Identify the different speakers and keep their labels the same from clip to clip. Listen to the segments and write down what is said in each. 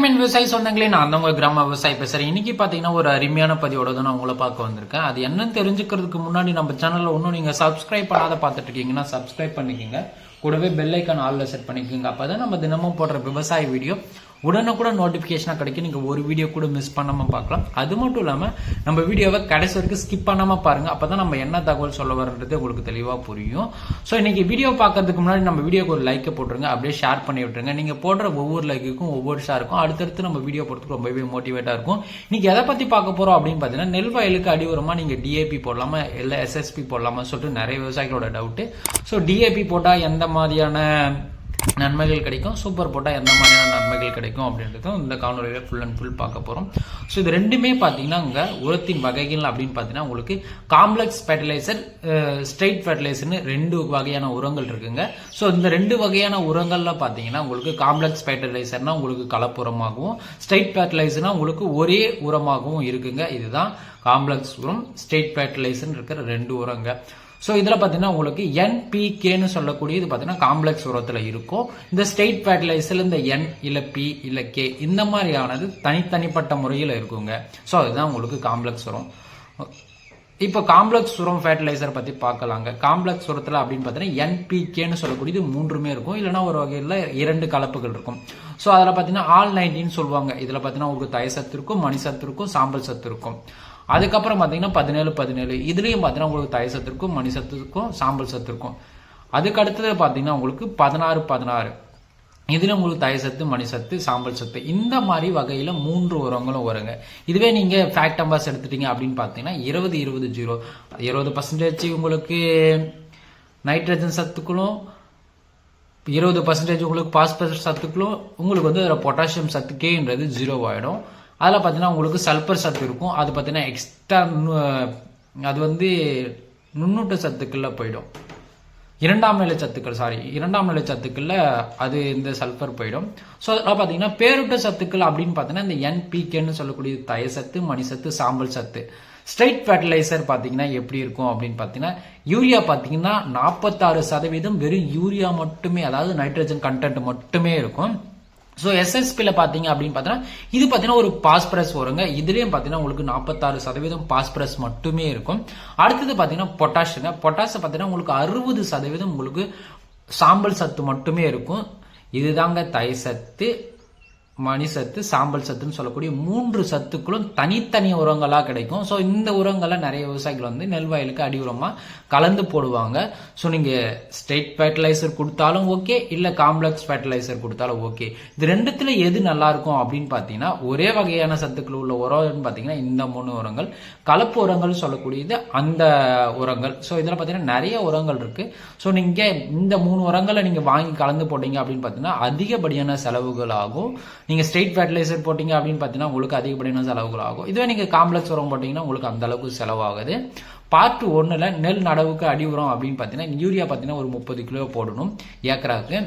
Speaker 1: வணக்கம் என் விவசாயி சொந்தங்களே நான் தான் உங்க கிராம விவசாயி பேசுறேன். இன்னைக்கு பாத்தீங்கன்னா ஒரு அருமையான பதிவோட தான் நான் உங்களை பார்க்க வந்திருக்கேன். அது என்னன்னு தெரிஞ்சுக்கிறதுக்கு முன்னாடி நம்ம சேனல்ல ஒன்றும் நீங்க சப்ஸ்கிரைப் பண்ணாத பார்த்துட்டு இருக்கீங்கன்னா சப்ஸ்கிரைப் பண்ணிக்கோங்க. கூடவே பெல் ஐக்கான் ஆல்ல செட் பண்ணிக்கோங்க. அப்பதான் நம்ம தினமும் போடுற விவசாய வீடியோ உடனுக்குடன் நோட்டிஃபிகேஷனாக கிடைக்கும். நீங்கள் ஒரு வீடியோ கூட மிஸ் பண்ணாமல் பார்க்கலாம். அது மட்டும் இல்லாமல் நம்ம வீடியோவை கடைசி வரைக்கும் ஸ்கிப் ஆனமா பாருங்கள் அப்போ தான் நம்ம என்ன தகவல் சொல்ல வர்றது உங்களுக்கு தெளிவாக புரியும். ஸோ இன்னைக்கு வீடியோ பார்க்கறதுக்கு முன்னாடி நம்ம வீடியோக்கு ஒரு லைக்கை போட்டுருங்க. அப்படியே ஷேர் பண்ணி விட்டுருங்க. நீங்கள் போடுற ஒவ்வொரு லைக்குக்கும் ஒவ்வொரு ஷேருக்கும் அடுத்தடுத்து நம்ம வீடியோ போடுறதுக்கு ரொம்பவே மோட்டிவேட்டாக இருக்கும். இன்னைக்கு எதை பற்றி பார்க்க போகிறோம் அப்படின்னு பார்த்தீங்கன்னா நெல் வயலுக்கு அடிவரமாக நீங்கள் டிஏபி போடலாமா இல்லை எஸ்எஸ்பி போடலாமா சொல்லிட்டு நிறைய விவசாயிகளோட டவுட்டு ஸோ டிஏபி போட்டால் எந்த மாதிரியான நன்மைகள் கிடைக்கும். சூப்பர் போட்டால் எந்த மாதிரியான நன்மைகள் கிடைக்கும் அப்படின்றதும் இந்த காணொலியில் ஃபுல் அண்ட் ஃபுல் பார்க்க போகிறோம் ஸோ இது ரெண்டுமே பார்த்தீங்கன்னா இங்கே உரத்தின் வகைகள் அப்படின்னு பார்த்தீங்கன்னா உங்களுக்கு காம்ப்ளெக்ஸ் ஃபர்டிலைசர் ஸ்ட்ரெயிட் ஃபர்டிலைசர்னு ரெண்டு வகையான உரங்கள் இருக்குங்க. ஸோ இந்த ரெண்டு வகையான உரங்கள்ல பார்த்தீங்கன்னா உங்களுக்கு காம்ப்ளெக்ஸ் ஃபெர்டிலைசர்னா உங்களுக்கு கலப்புரமாகவும் ஸ்ட்ரெயிட் ஃபெர்டிலைசர்னா உங்களுக்கு ஒரே உரமாகவும் இருக்குங்க. இதுதான் காம்ப்ளெக்ஸ் உரம் ஸ்ட்ரெயிட் ஃபர்டிலைசர்னு இருக்கிற ரெண்டு உரங்க. ஸோ இதில் பார்த்தீங்கன்னா உங்களுக்கு என்பிகேன்னு சொல்லக்கூடியது பார்த்தீங்கன்னா காம்ப்ளெக்ஸ் உரத்தில் இருக்கும். இந்த ஸ்டேட் ஃபெர்டிலைசர் இந்த என் இல்லை பி இல்லை கே இந்த மாதிரியானது தனித்தனிப்பட்ட முறையில் இருக்குங்க. ஸோ அதுதான் உங்களுக்கு காம்ப்ளெக்ஸ் உரம். இப்போ காம்ப்ளெக்ஸ் உரம் ஃபெர்டிலைசர் பற்றி பார்க்கலாங்க. காம்ப்ளெக்ஸ் உரத்தில் அப்படின்னு பார்த்தீங்கன்னா என்பிகேன்னு சொல்லக்கூடியது மூன்றுமே இருக்கும். இல்லைன்னா ஒரு வகையில் இரண்டு கலப்புகள் இருக்கும். ஸோ அதில் பார்த்தீங்கன்னா ஆல் நைன்டின்னு சொல்லுவாங்க. இதில் பார்த்தீங்கன்னா உங்களுக்கு தய சத்து இருக்கும் மணி சத்து இருக்கும் சாம்பல் சத்து இருக்கும். அதுக்கப்புறம் பார்த்தீங்கன்னா பதினேழு பதினேழு. இதுலேயும் பார்த்தீங்கன்னா உங்களுக்கு தய சத்து இருக்கும் மணி சத்து இருக்கும் சாம்பல் சத்து இருக்கும் அதுக்கு அடுத்தது பார்த்தீங்கன்னா உங்களுக்கு பதினாறு பதினாறு. இதில் உங்களுக்கு தயசத்து சத்து மணி சத்து சாம்பல் சத்து. இந்த மாதிரி வகையில் மூன்று உரங்களும் வருங்க. இதுவே நீங்கள் ஃபேக்ட் அம்பாஸ் எடுத்துட்டீங்க அப்படின்னு பார்த்தீங்கன்னா இருபது இருபது ஜீரோ இருபது பர்சன்டேஜ் உங்களுக்கு நைட்ரஜன் சத்துக்களும் இருபது பர்சன்டேஜ் உங்களுக்கு பாஸ்பரஸ் சத்துக்களும் உங்களுக்கு வந்து அதில் பொட்டாசியம் சத்துக்கேன்றது ஜீரோ ஆகிடும் அதில் பார்த்தீங்கன்னா உங்களுக்கு சல்பர் சத்து இருக்கும். அது பார்த்தீங்கன்னா எக்ஸ்ட்ரா அது வந்து நுண்ணூட்ட சத்துக்கள்ல போயிடும். இரண்டாம் நிலை சத்துக்கள் சாரி இரண்டாம் நிலை சத்துக்களில் அது இந்த சல்ஃபர் போயிடும். ஸோ அதெல்லாம் பார்த்தீங்கன்னா பேருட்ட சத்துக்கள் அப்படின்னு பார்த்தீங்கன்னா இந்த என்பிகேன்னு சொல்லக்கூடிய தய சத்து மணி சத்து சாம்பல் சத்து. ஸ்ட்ரைட் ஃபெர்டிலைசர் பார்த்தீங்கன்னா எப்படி இருக்கும் அப்படின்னு பார்த்தீங்கன்னா யூரியா பார்த்தீங்கன்னா நாற்பத்தாறு சதவீதம் வெறும் யூரியா மட்டுமே அதாவது நைட்ரஜன் கண்டென்ட் மட்டுமே இருக்கும். ஸோ எஸ்எஸ்பியில் பார்த்தீங்க அப்படின்னு பார்த்தீங்கன்னா இது பார்த்தீங்கன்னா ஒரு பாஸ்பரஸ் வருங்க. இதுலேயும் பார்த்தீங்கன்னா உங்களுக்கு நாற்பத்தாறு சதவீதம் பாஸ்பரஸ் மட்டுமே இருக்கும். அடுத்தது பார்த்தீங்கன்னா பொட்டாஷுங்க பொட்டாஷை பார்த்தீங்கன்னா உங்களுக்கு அறுபது சதவீதம் உங்களுக்கு சாம்பல் சத்து மட்டுமே இருக்கும். இதுதாங்க தை சத்து. மணி சத்து சாம்பல் சத்துன்னு சொல்லக்கூடிய மூன்று சத்துக்களும் தனித்தனி உரங்களாக கிடைக்கும். ஸோ இந்த உரங்களை நிறைய விவசாயிகள் வந்து நெல் வயலுக்கு அடி உரமாக கலந்து போடுவாங்க. ஸோ நீங்கள் ஸ்டேட் ஃபர்டிலைசர் கொடுத்தாலும் ஓகே இல்லை காம்ப்ளெக்ஸ் ஃபெர்டிலைசர் கொடுத்தாலும் ஓகே இது ரெண்டுத்தில் எது நல்லா இருக்கும் அப்படின்னு பார்த்தீங்கன்னா ஒரே வகையான சத்துக்கள் உள்ள உரம்னு பார்த்தீங்கன்னா இந்த மூணு உரங்கள். கலப்பு உரங்கள் சொல்லக்கூடியது அந்த உரங்கள். ஸோ இதில் பார்த்தீங்கன்னா நிறைய உரங்கள் இருக்கு. ஸோ நீங்கள் இந்த மூணு உரங்களை நீங்கள் வாங்கி கலந்து போட்டீங்க அப்படின்னு பார்த்தீங்கன்னா அதிகப்படியான செலவுகள் ஆகும். நீங்கள் ஸ்ட்ரெயிட் ஃபர்டிலைசர் போட்டிங்க அப்படின்னு பார்த்தீங்கன்னா உங்களுக்கு அதிகப்படியான செலவுகள் ஆகும். இதுவே நீங்கள் காம்ப்ளெக்ஸ் உரம் போட்டிங்கன்னா உங்களுக்கு அந்த அளவுக்கு செலவாகுது. பார்ட் ஒன்றில் நெல் நடவுக்கு அடி உரம் அப்படின்னு பார்த்தீங்கன்னா யூரியா பார்த்தீங்கன்னா ஒரு முப்பது கிலோ போடணும். ஏக்கராவுக்கு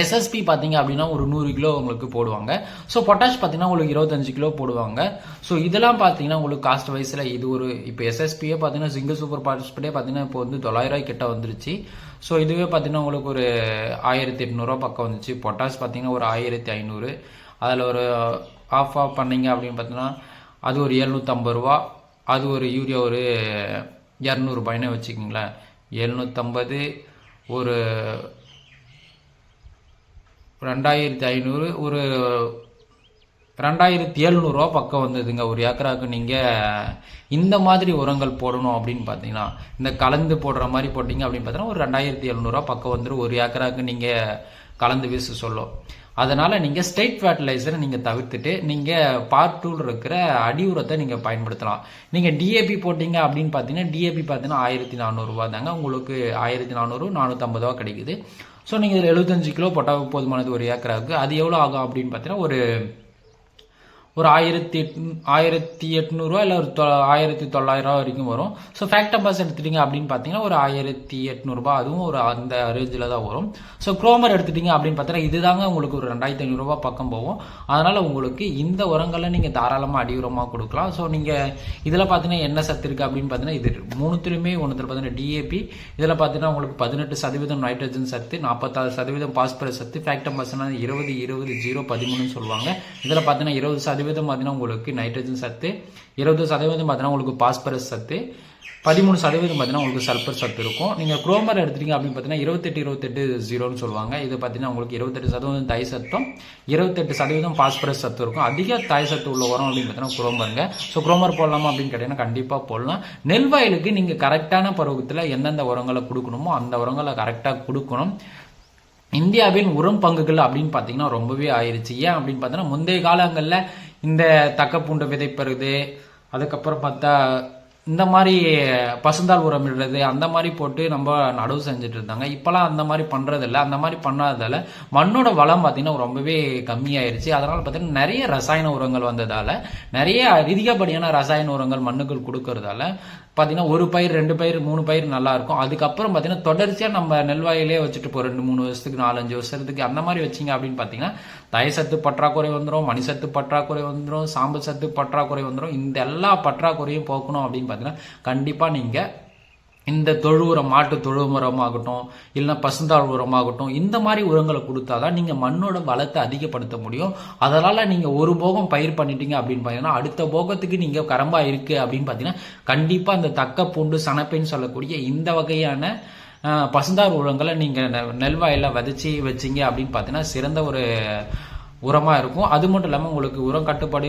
Speaker 1: எஸ்எஸ்பி பார்த்தீங்க அப்படின்னா ஒரு நூறு கிலோ உங்களுக்கு போடுவாங்க. ஸோ பொட்டாஷ் பார்த்தீங்கன்னா உங்களுக்கு இருபத்தஞ்சு கிலோ போடுவாங்க. ஸோ இதெல்லாம் பார்த்தீங்கன்னா உங்களுக்கு காஸ்ட் வைஸில் இது ஒரு இப்போ எஸ்எஸ்பியே பார்த்தீங்கன்னா சிங்கிள் சூப்பர் பார்ட்டிசிபேட்டே பார்த்தீங்கன்னா இப்போ வந்து தொள்ளாயிரம் ரூபாய் கிட்ட வந்துருச்சு. ஸோ இதுவே பார்த்தீங்கன்னா உங்களுக்கு ஒரு ஆயிரத்தி எட்நூறுவா பக்கம் வந்துச்சு. பொட்டாஷ் பார்த்தீங்கன்னா ஒரு ஆயிரத்தி ஐநூறு. அதில் ஒரு uh, ஆஃப் ஆஃப் பண்ணீங்க அப்படின்னு பார்த்தீங்கன்னா அது ஒரு எழுநூற்றம்பது ரூபா. அது ஒரு யூரியா ஒரு இரநூறுபாய்னே வச்சுக்கிங்களேன். எழுநூற்றம்பது ஒரு ரெண்டாயிரத்தி ஐநூறு ஒரு ரெண்டாயிரத்தி எழுநூறுவா பக்கம் வந்ததுங்க. ஒரு ஏக்கராவுக்கு நீங்கள் இந்த மாதிரி உரங்கள் போடணும் அப்படின்னு பார்த்தீங்கன்னா இந்த கலந்து போடுற மாதிரி போட்டிங்க அப்படின்னு பார்த்தீங்கன்னா ஒரு ரெண்டாயிரத்தி எழுநூறுவா பக்கம் வந்துடும் ஒரு ஏக்கராவுக்கு நீங்கள் கலந்து வீச சொல்லும். அதனால் நீங்கள் ஸ்டேட் ஃபர்டிலைசரை நீங்கள் தவிர்த்துட்டு நீங்கள் பார்ட் டூல் இருக்கிற அடி உரத்தை நீங்கள் பயன்படுத்தலாம். நீங்கள் டிஏபி போட்டிங்க அப்படின்னு பார்த்தீங்கன்னா டிஏபி பார்த்தீங்கன்னா ஆயிரத்தி நானூறுரூவா தாங்க. உங்களுக்கு ஆயிரத்தி நானூறு நானூற்றம்பது ரூபா கிடைக்குது. ஸோ நீங்கள் இதில் எழுபத்தஞ்சு கிலோ போட்டால் போதுமானது ஒரு ஏக்கராவுக்கு. அது எவ்வளோ ஆகும் அப்படின்னு பார்த்தீங்கன்னா ஒரு ஒரு ஆயிரத்தி எட் ஆயிரத்தி எட்நூறுவா இல்லை ஒரு தொ ஆயிரத்தி தொள்ளாயிரரூவா வரைக்கும் வரும். ஸோ ஃபேக்டர் பஸ் எடுத்துட்டீங்க அப்படின்னு பார்த்தீங்கன்னா ஒரு ஆயிரத்தி எட்நூறுபா அதுவும் ஒரு அந்த ரேஞ்சில் தான் வரும். ஸோ குரோமர் எடுத்துட்டீங்க அப்படின்னு பார்த்தீங்கன்னா இதுதாங்க உங்களுக்கு ஒரு ரெண்டாயிரத்தி ஐநூறுரூவா பக்கம் போகும். அதனால் உங்களுக்கு இந்த உரங்களை நீங்கள் தாராளமாக அடி உரமாக கொடுக்கலாம். ஸோ நீங்கள் இதில் பார்த்தீங்கன்னா என்ன சத்து இருக்குது அப்படின்னு பார்த்தீங்கன்னா இது மூணுத்துலையுமே ஒன்றுத்தில் பார்த்தீங்கன்னா டிஏபி இதில் பார்த்தீங்கன்னா உங்களுக்கு பதினெட்டு சதவீதம் நைட்ரஜன் சத்து நாற்பத்தாறு சதவீதம் பாஸ்பரஸ் சத்து. ஃபேக்டர் பாஸ்னா இருபது இருபது ஜீரோ பதிமூணுன்னு சொல்லுவாங்க. இதில் பார்த்தீங்கன்னா இருபது சதவீதம் பார்த்தீங்கன்னா உங்களுக்கு நைட்ரஜன் சத்து இருபது சதவீதம் பார்த்தீங்கன்னா உங்களுக்கு பாஸ்பரஸ் சத்து பதிமூணு சதவீதம் பார்த்தீங்கன்னா உங்களுக்கு சல்பர் சத்து இருக்கும். நீங்கள் குரோமர் எடுத்துட்டீங்க அப்படின்னு பார்த்தீங்கன்னா இருபத்தெட்டு இருபத்தெட்டு ஜீரோன்னு சொல்லுவாங்க. இது பார்த்தீங்கன்னா உங்களுக்கு இருபத்தெட்டு சதவீதம் தை சத்தம் இருபத்தெட்டு சதவீதம் பாஸ்பரஸ் சத்து இருக்கும். அதிக தாய் சத்து உள்ள உரம் அப்படின்னு பார்த்தீங்கன்னா குரோமருங்க ஸோ குரோமர் போடலாமா அப்படின்னு கேட்டீங்கன்னா கண்டிப்பாக போடலாம். நெல் வயலுக்கு நீங்கள் கரெக்டான பருவத்தில் எந்தெந்த உரங்களை கொடுக்கணுமோ அந்த உரங்களை கரெக்டாக கொடுக்கணும். இந்தியாவின் உரம் பங்குகள் அப்படின்னு பார்த்தீங்கன்னா ரொம்பவே ஆயிடுச்சு ஏன் அப்படின்னு பார்த்தீங்கன்னா முந்தைய காலங்களில் இந்த தக்கப்பூண்டு விதைப்பறது அதுக்கப்புறம் பார்த்தா இந்த மாதிரி பசுந்தாள் உரம் இடுறது அந்த மாதிரி போட்டு நம்ம நடவு செஞ்சுட்டு இருந்தாங்க. இப்போலாம் அந்த மாதிரி பண்ணுறதில்ல அந்த மாதிரி பண்ணாததால மண்ணோட வளம் பார்த்திங்கன்னா ரொம்பவே கம்மியாயிருச்சு. அதனால் பார்த்திங்கன்னா நிறைய ரசாயன உரங்கள் வந்ததால் நிறைய அதிகப்படியான ரசாயன உரங்கள் மண்ணுக்குள் கொடுக்கறதால பார்த்தீங்கன்னா ஒரு பயிர் ரெண்டு பயிர் மூணு பயிர் நல்லா இருக்கும். அதுக்கப்புறம் பார்த்தீங்கன்னா தொடர்ச்சியாக நம்ம நெல்வாயிலே வச்சுட்டு இப்போ ரெண்டு மூணு வருஷத்துக்கு நாலஞ்சு வருஷத்துக்கு அந்த மாதிரி வச்சிங்க அப்படின்னு பார்த்தீங்கன்னா தயசத்து பற்றாக்குறை வந்துடும் மணிசத்து பற்றாக்குறை வந்துடும் சாம்பல் சத்து பற்றாக்குறை வந்துடும் இந்த எல்லா பற்றாக்குறையும் போக்கணும் அப்படின்னு பார்த்தீங்கன்னா கண்டிப்பாக நீங்கள் இந்த தொழு உரம் மாட்டு தொழு உரமாகட்டும் இல்லைன்னா பசுந்தாள் உரமாகட்டும் இந்த மாதிரி உரங்களை கொடுத்தாதான் நீங்கள் மண்ணோட வளத்தை அதிகப்படுத்த முடியும். அதனால் நீங்கள் ஒரு போகம் பயிர் பண்ணிட்டீங்க அப்படின்னு பார்த்தீங்கன்னா அடுத்த போகத்துக்கு நீங்கள் கரம்பாக இருக்குது அப்படின்னு பார்த்தீங்கன்னா கண்டிப்பாக அந்த தக்க பூண்டு சனப்பைன்னு சொல்லக்கூடிய இந்த வகையான பசுந்தார் பசுந்தாள் உரங்களை நீங்கள் நெல்வாயில் விதைச்சி வச்சீங்க அப்படின்னு பார்த்தீங்கன்னா சிறந்த ஒரு உரமாக இருக்கும். அது மட்டும் இல்லாமல் உங்களுக்கு உரம் கட்டுப்பாடு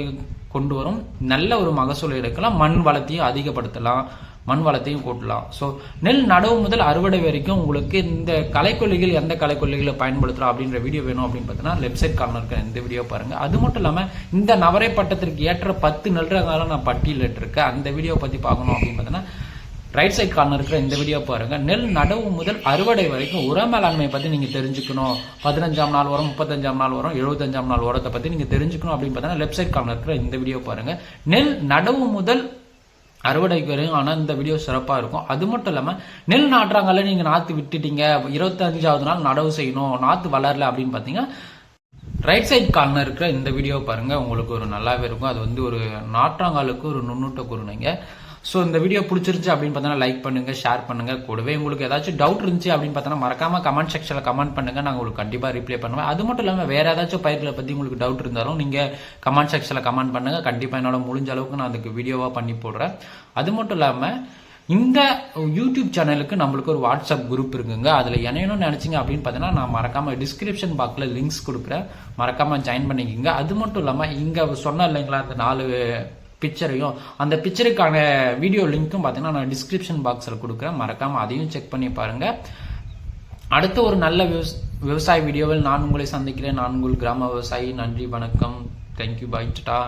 Speaker 1: கொண்டு வரும். நல்ல ஒரு மகசூல் எடுக்கலாம். மண் வளத்தையும் அதிகப்படுத்தலாம். மண் வளத்தையும் கூட்டலாம். ஸோ நெல் நடவு முதல் அறுவடை வரைக்கும் உங்களுக்கு இந்த கலைக்கொல்லிகள் எந்த கலைக்கொல்லிகளை பயன்படுத்துகிறோம் அப்படின்ற வீடியோ வேணும் அப்படின்னு பார்த்தீங்கன்னா லெஃப்ட் சைட் கார்னர் இருக்கிற இந்த வீடியோ பாருங்கள் அது மட்டும் இல்லாமல் இந்த நவரை பட்டத்திற்கு ஏற்ற பத்து நெல்றதால நான் பட்டியலிட்டிருக்கேன் அந்த வீடியோ பற்றி பார்க்கணும் அப்படின்னு பார்த்தீங்கன்னா ரைட் சைட் கார்னர் இருக்கிற இந்த வீடியோ பாருங்கள் நெல் நடவு முதல் அறுவடை வரைக்கும் உர மேலாண்மை பற்றி நீங்கள் தெரிஞ்சுக்கணும். பதினஞ்சாம் நாள் வரும் முப்பத்தஞ்சாம் நாள் வரும் எழுபத்தஞ்சாம் நாள் உரத்தை பற்றி நீங்கள் தெரிஞ்சுக்கணும் அப்படின்னு பார்த்தீங்கன்னா லெஃப்ட் சைட் கார்னர் இருக்கிற இந்த வீடியோ பாருங்கள் நெல் நடவு முதல் அறுவடைக்கு வரும் ஆனால் இந்த வீடியோ சிறப்பாக இருக்கும். அது மட்டும் இல்லாமல் நெல் நாட்டுறாங்கல்ல நீங்கள் நாற்று விட்டுட்டீங்க. இருபத்தஞ்சாவது நாள் நடவு செய்யணும். நாற்று வளரல அப்படின்னு பார்த்தீங்கன்னா ரைட் சைட் கார்னர் இருக்கிற இந்த வீடியோ பாருங்கள் உங்களுக்கு ஒரு நல்லாவே இருக்கும். அது வந்து ஒரு நாற்றாங்காலுக்கு ஒரு நுண்ணூட்ட குருணைங்க ஸோ இந்த வீடியோ பிடிச்சிருச்சு அப்படின்னு பார்த்தோன்னா லைக் பண்ணுங்கள் ஷேர் பண்ணுங்கள் கூடவே உங்களுக்கு ஏதாச்சும் டவுட் இருந்துச்சு அப்படின்னு பார்த்தோன்னா மறக்காமல் கமெண்ட் செக்ஷனில் கமெண்ட் பண்ணுங்கள் நாங்கள் உங்களுக்கு கண்டிப்பாக ரிப்ளை பண்ணுவேன். அது மட்டும் இல்லாமல் வேறு ஏதாச்சும் பயிர்களை பற்றி உங்களுக்கு டவுட் இருந்தாலும் நீங்கள் கமெண்ட் செக்ஷனில் கமெண்ட் பண்ணுங்க. கண்டிப்பாக என்னால் முடிஞ்ச அளவுக்கு நான் அதுக்கு வீடியோவாக பண்ணி போடுறேன். அது மட்டும் இல்லாமல் இந்த யூடியூப் சேனலுக்கு நம்மளுக்கு ஒரு வாட்ஸ்அப் குரூப் இருக்குங்க. அதில் இணையணும்னு நினச்சிங்க அப்படின்னு பார்த்தீங்கன்னா நான் மறக்காமல் டிஸ்கிரிப்ஷன் பாக்ஸில் லிங்க்ஸ் கொடுக்குறேன். மறக்காமல் ஜாயின் பண்ணிக்கோங்க. அது மட்டும் இல்லாமல் இங்கே சொன்ன இல்லைங்களா அந்த நாலு பிக்சரையும் அந்த பிக்சருக்கான வீடியோ லிங்க்கும் பார்த்தீங்கன்னா நான் டிஸ்கிரிப்ஷன் பாக்ஸில் கொடுக்குறேன். மறக்காமல் அதையும் செக் பண்ணி பாருங்க. அடுத்த ஒரு நல்ல விவஸ் விவசாய வீடியோவில் நான் உங்களை சந்திக்கிறேன். நான் உங்கள் கிராம விவசாயி. நன்றி வணக்கம். தேங்க்யூ பாய் டா